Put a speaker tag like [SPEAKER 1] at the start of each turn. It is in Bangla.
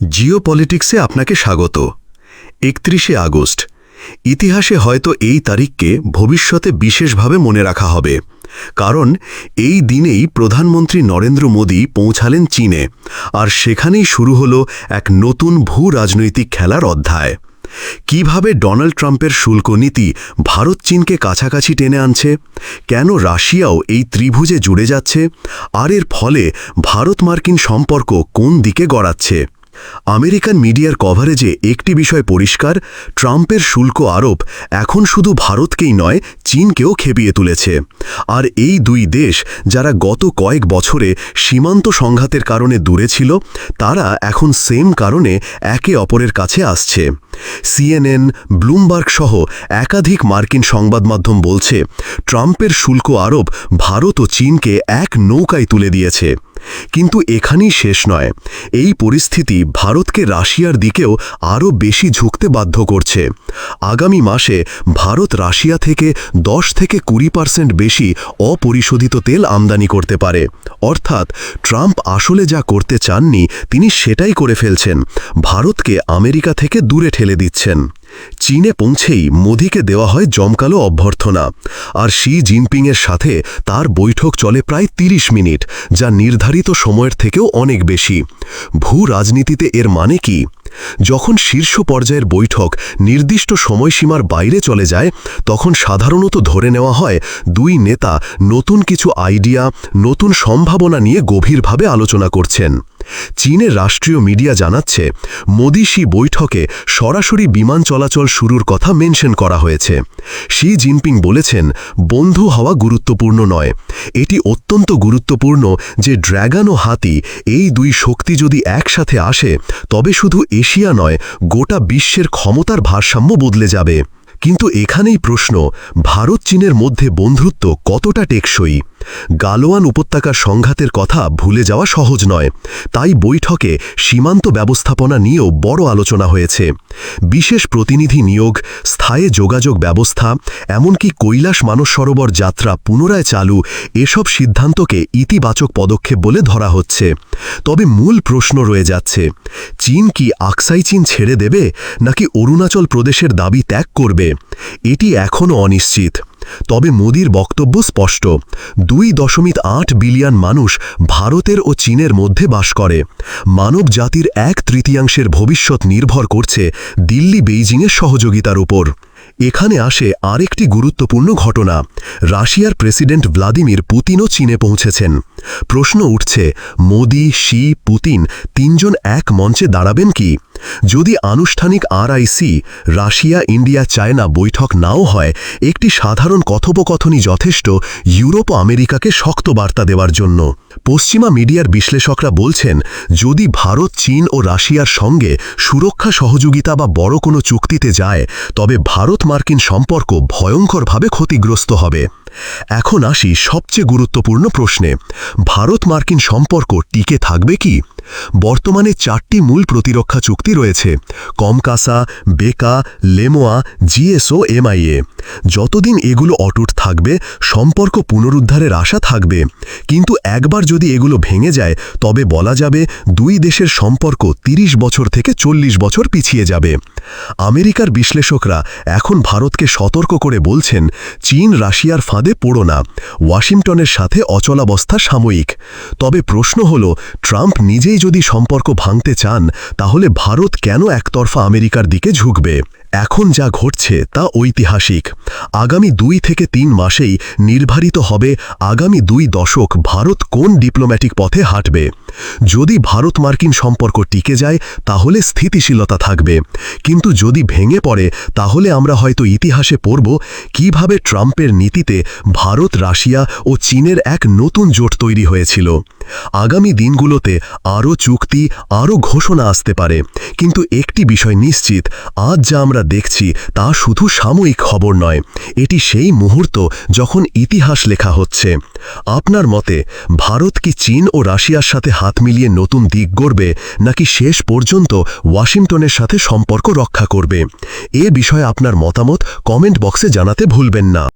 [SPEAKER 1] জিও পলিটিক্সে আপনাকে স্বাগত। একত্রিশে আগস্ট। ইতিহাসে হয়তো এই তারিখকে ভবিষ্যতে বিশেষভাবে মনে রাখা হবে। কারণ এই দিনেই প্রধানমন্ত্রী নরেন্দ্র মোদী পৌঁছালেন চীনে, আর সেখানেই শুরু হল এক নতুন ভূ রাজনৈতিক খেলার অধ্যায়। কীভাবে ডোনাল্ড ট্রাম্পের শুল্ক নীতি ভারত চীনকে কাছাকাছি টেনে আনছে, কেন রাশিয়াও এই ত্রিভুজে জুড়ে যাচ্ছে, আর এর ফলে ভারত মার্কিন সম্পর্ক কোন দিকে গড়াচ্ছে? আমেরিকান মিডিয়ার কভারেজে একটি বিষয় পরিষ্কার, ট্রাম্পের শুল্ক আরোপ এখন শুধু ভারতকেই নয়, চীনকেও খেপিয়ে তুলেছে। আর এই দুই দেশ যারা গত কয়েক বছরে সীমান্ত সংঘাতের কারণে দূরে ছিল, তারা এখন সেম কারণে একে অপরের কাছে আসছে। সিএনএন ব্লুমবার্গ সহ একাধিক মার্কিন সংবাদ মাধ্যম বলছে, ট্রাম্পের শুল্ক আরোপ ভারত ও চীনকে এক নৌকায় তুলে দিয়েছে। কিন্তু এখানেই শেষ নয়। এই পরিস্থিতি ভারতকে রাশিয়ার দিকেও আরও বেশি ঝুঁকতে বাধ্য করছে। আগামী মাসে ভারত রাশিয়া থেকে দশ থেকে কুড়ি পার্সেন্ট বেশি অপরিশোধিত তেল আমদানি করতে পারে। অর্থাৎ ট্রাম্প আসলে যা করতে চাননি, তিনি সেটাই করে ফেলছেন। ভারতকে আমেরিকা থেকে দূরে ঠেলে দিচ্ছেন। চীনে পৌঁছেই মোদীকে দেওয়া হয় জমকালো অভ্যর্থনা। আর শি জিনপিংয়ের সাথে তার বৈঠক চলে প্রায় ৩০ মিনিট, যা নির্ধারিত সময়ের থেকেও অনেক বেশি। ভূ রাজনীতিতে এর মানে কি? যখন শীর্ষ পর্যায়ের বৈঠক নির্দিষ্ট সময়সীমার বাইরে চলে যায়, তখন সাধারণত ধরে নেওয়া হয় দুই নেতা নতুন কিছু আইডিয়া, নতুন সম্ভাবনা নিয়ে গভীরভাবে আলোচনা করছেন। চীনের রাষ্ট্রীয় মিডিয়া জানাচ্ছে, মোদি সি বৈঠকে সরাসরি বিমান চলাচল শুরুর কথা মেনশন করা হয়েছে। শি জিনপিং বলেছেন, বন্ধু হওয়া গুরুত্বপূর্ণ নয়। এটি অত্যন্ত গুরুত্বপূর্ণ যে ড্র্যাগন ও হাতি এই দুই শক্তি যদি একসাথে আসে, তবে শুধু এশিয়া নয়, গোটা বিশ্বের ক্ষমতার ভারসাম্য বদলে যাবে। কিন্তু এখানেই প্রশ্ন, ভারত চীনের মধ্যে বন্ধুত্ব কতটা টেকসই? গালোয়ান উপত্যকার সংঘাতের কথা ভুলে যাওয়া সহজ নয়। তাই বৈঠকে সীমান্ত ব্যবস্থাপনা নিয়েও বড় আলোচনা হয়েছে। বিশেষ প্রতিনিধি নিয়োগ, স্থায়ী যোগাযোগ ব্যবস্থা, এমনকি কৈলাস মানস সরোবর যাত্রা পুনরায় চালু, এসব সিদ্ধান্তকে ইতিবাচক পদক্ষেপ বলে ধরা হচ্ছে। তবে মূল প্রশ্ন রয়ে যাচ্ছে, চীন কি আকসাই চীন ছেড়ে দেবে, নাকি অরুণাচল প্রদেশের দাবি ত্যাগ করবে? এটি এখনও অনিশ্চিত। তবে মোদির বক্তব্য স্পষ্ট। দুই দশমিক আট বিলিয়ন মানুষ ভারতের ও চীনের মধ্যে বাস করে। মানব জাতির এক তৃতীয়াংশের ভবিষ্যৎ নির্ভর করছে দিল্লি বেইজিংয়ের সহযোগিতার উপর। এখানে আসে আরেকটি গুরুত্বপূর্ণ ঘটনা। রাশিয়ার প্রেসিডেন্ট ভ্লাদিমির পুতিনও চীনে পৌঁছেছেন। প্রশ্ন উঠছে, মোদি, শি, পুতিন তিনজন এক মঞ্চে দাঁড়াবেন কি? যদি আনুষ্ঠানিক আরআইসি রাশিয়া, ইন্ডিয়া, চায়না বৈঠক নাও হয়, একটি সাধারণ কথোপকথনই যথেষ্ট ইউরোপ আমেরিকাকে শক্ত বার্তা দেওয়ার জন্য। পশ্চিমা মিডিয়ার বিশ্লেষকরা বলছেন, যদি ভারত, চীন ও রাশিয়ার সঙ্গে সুরক্ষা সহযোগিতা বা বড় কোনো চুক্তিতে যায়, তবে ভারত মার্কিন সম্পর্ক ভয়ঙ্করভাবে ক্ষতিগ্রস্ত হবে। এখন আসি সবচেয়ে গুরুত্বপূর্ণ প্রশ্নে। ভারত মার্কিন সম্পর্ক টিকে থাকবে কি? বর্তমানে চারটি মূল প্রতিরক্ষা চুক্তি রয়েছে, কমকাসা, বেকা, লেমোয়া, জিএসও, এমআইএ। যতদিন এগুলো অটুট থাকবে, সম্পর্ক পুনরুদ্ধারের আশা থাকবে। কিন্তু একবার যদি এগুলো ভেঙে যায়, তবে বলা যাবে দুই দেশের সম্পর্ক ৩০ বছর থেকে চল্লিশ বছর পিছিয়ে যাবে। আমেরিকার বিশ্লেষকরা এখন ভারতকে সতর্ক করে বলছেন, চীন রাশিয়ার ফাঁদে পড়ো না, ওয়াশিংটনের সাথে অচলাবস্থা সাময়িক। তবে প্রশ্ন হল, ট্রাম্প নিজেই যদি সম্পর্ক ভাঙতে চান, তাহলে ভারত কেন একতরফা আমেরিকার দিকে ঝুঁকবে? এখন যা ঘটছে তা ঐতিহাসিক। আগামী দুই থেকে তিন মাসেই নির্ধারিত হবে আগামী দুই দশক ভারত কোন ডিপ্লোম্যাটিক পথে হাঁটবে। যদি ভারত মার্কিন সম্পর্ক টিকে যায়, তাহলে স্থিতিশীলতা থাকবে। কিন্তু যদি ভেঙে পড়ে, তাহলে আমরা হয়তো ইতিহাসে পড়ব কীভাবে ট্রাম্পের নীতিতে ভারত, রাশিয়া ও চীনের এক নতুন জোট তৈরি হয়েছিল। আগামী দিনগুলোতে আরও চুক্তি, আরও ঘোষণা আসতে পারে। কিন্তু একটি বিষয় নিশ্চিত, আজ যা আমরা দেখছি তা শুধু সাময়িক খবর নয়। এটি সেই মুহূর্ত যখন ইতিহাস লেখা হচ্ছে। আপনার মতে, ভারত কি চীন ও রাশিয়ার সাথে হাত মিলিয়ে নতুন দিক গড়বে, নাকি শেষ পর্যন্ত ওয়াশিংটনের সাথে সম্পর্ক রক্ষা করবে? এ বিষয়ে আপনার মতামত কমেন্ট বক্সে জানাতে ভুলবেন না।